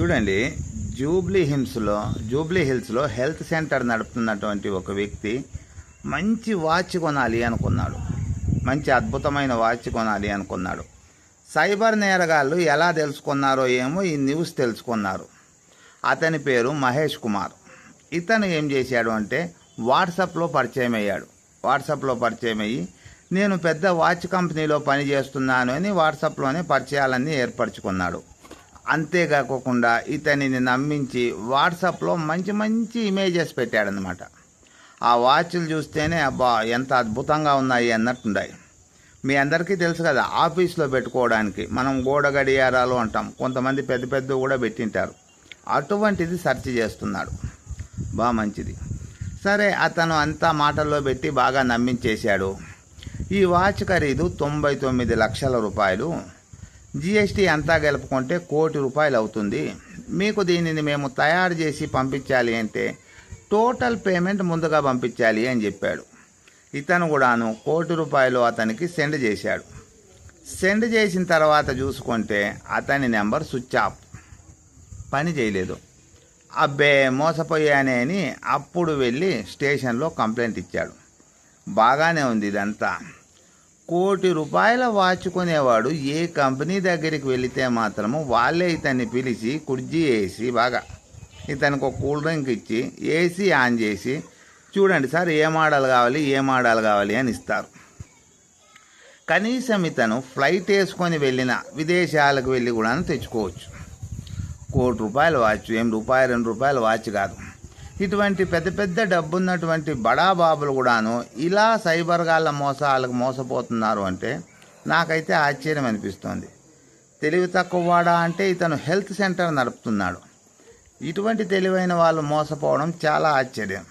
చూడండి జూబ్లీ హిల్స్లో జూబ్లీ హిల్స్లో హెల్త్ సెంటర్ నడుపుతున్నటువంటి ఒక వ్యక్తి మంచి వాచ్ కొనాలి అనుకున్నాడు. మంచి అద్భుతమైన వాచ్ కొనాలి అనుకున్నాడు. సైబర్ నేరగాళ్ళు ఎలా తెలుసుకున్నారో ఏమో ఈ న్యూస్ తెలుసుకున్నారు. అతని పేరు మహేష్ కుమార్. ఇతను ఏం చేశాడు అంటే వాట్సాప్లో పరిచయం అయ్యాడు. వాట్సాప్లో పరిచయం అయ్యి నేను పెద్ద వాచ్ కంపెనీలో పని చేస్తున్నాను అని వాట్సాప్లోనే పరిచయాలన్నీ ఏర్పరచుకున్నాడు. అంతేకాకుండా ఇతనిని నమ్మించి వాట్సాప్లో మంచి మంచి ఇమేజెస్ పెట్టాడనమాట ఆ వాచ్లు చూస్తేనే అబ్బా ఎంత అద్భుతంగా ఉన్నాయి అన్నట్టున్నాయి మీ అందరికీ తెలుసు కదా ఆఫీస్లో పెట్టుకోవడానికి మనం గోడ గడియారాలు అంటాం. కొంతమంది పెద్ద పెద్ద కూడా పెట్టింటారు. అటువంటిది సెర్చ్ చేస్తున్నాడు. బాగా మంచిది. సరే అతను అంతా మాటల్లో పెట్టి బాగా నమ్మించేశాడు. ఈ వాచ్ ఖరీదు తొంభై తొమ్మిది లక్షల రూపాయలు. జిఎస్టీ అంతా గెలుపుకుంటే కోటి రూపాయలు అవుతుంది. మీకు దీనిని మేము తయారు చేసి పంపించాలి అంటే టోటల్ పేమెంట్ ముందుగా పంపించాలి అని చెప్పాడు. ఇతను కూడాను కోటి రూపాయలు అతనికి సెండ్ చేశాడు. సెండ్ చేసిన తర్వాత చూసుకుంటే అతని నెంబర్ స్విచ్ ఆఫ్. పని చేయలేదు. అబ్బే మోసపోయానే అని అప్పుడు వెళ్ళి స్టేషన్లో కంప్లైంట్ ఇచ్చాడు. బాగానే ఉంది ఇదంతా. కోటి రూపాయల వాచ్ కొనేవాడు ఏ కంపెనీ దగ్గరికి వెళితే మాత్రము వాళ్ళే ఇతన్ని పిలిచి కుర్జీ వేసి బాగా ఇతనికి ఒక కూల్ డ్రింక్ ఇచ్చి ఏసీ ఆన్ చేసి చూడండి సార్ ఏ మోడల్ కావాలి ఏ మోడల్ కావాలి అని ఇస్తారు. కనీసం ఇతను ఫ్లైట్ వేసుకొని వెళ్ళిన విదేశాలకు వెళ్ళి కూడా తెచ్చుకోవచ్చు. కోటి రూపాయల వాచ్ ఏం రూపాయి రెండు రూపాయల వాచ్ కాదు. ఇటువంటి పెద్ద పెద్ద డబ్బున్నటువంటి బడా బాబులు కూడాను ఇలా సైబర్ గాళ్ళ మోసాలకు మోసపోతున్నారు అంటే నాకైతే ఆశ్చర్యం అనిపిస్తోంది. తెలివి తక్కువవాడా అంటే ఇతను హెల్త్ సెంటర్ నడుపుతున్నాడు. ఇటువంటి తెలివైన వాళ్ళు మోసపోవడం చాలా ఆశ్చర్యం.